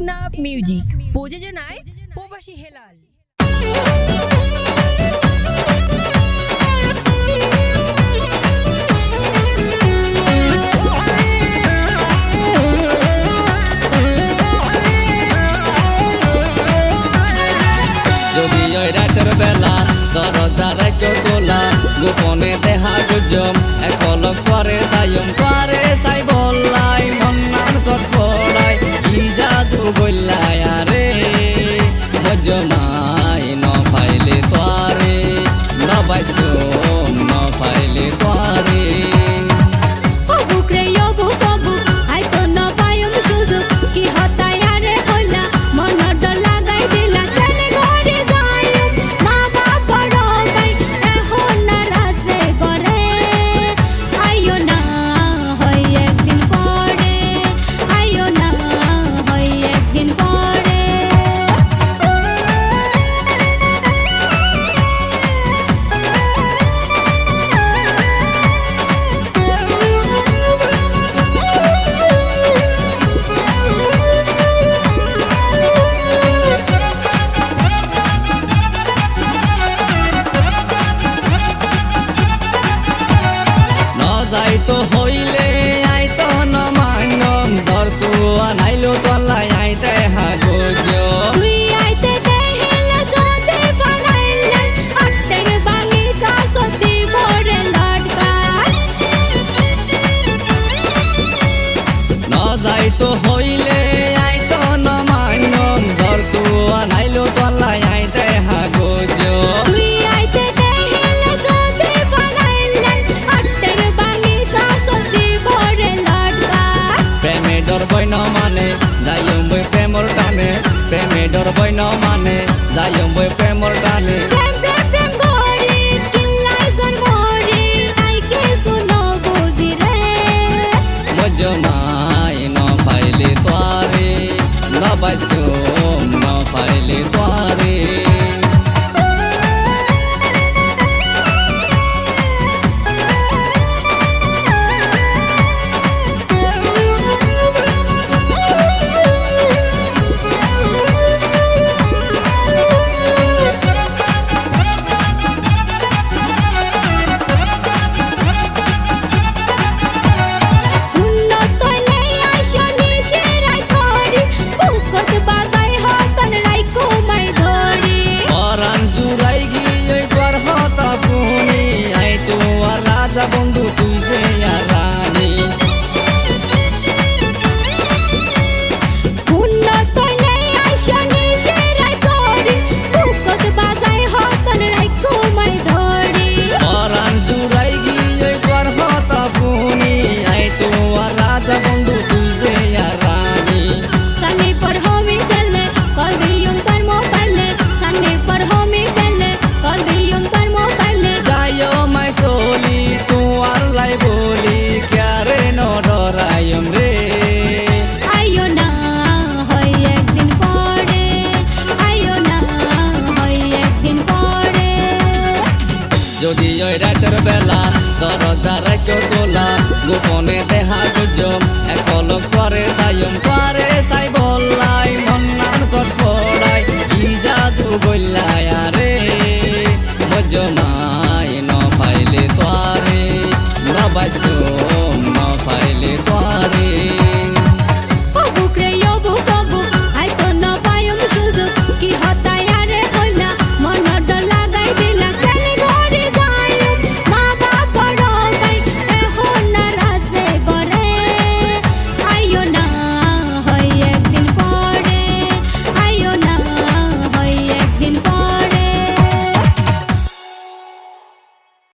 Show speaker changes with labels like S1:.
S1: Teknaf music প্রযোজনায় প্রবাসী হেলাল।
S2: যদি ওই রাতের বেলা দরজার চোখ গোলা গোপনে দেহা গুজম বললায় যাইতো হইলে আইতো নমানম ঝর তো আনাইলো তলাই আইতে হাগজ যাইতো বই ন মানে যাইম বই প্রেমর
S3: ডালে
S2: জমাই ন ফাইলে তোয়ারে ন বাইসুম ন ফাইলে তোয়ারে। যদি ওই রাতের বেলা দরজা রাখো গোলা গোপনে দেহা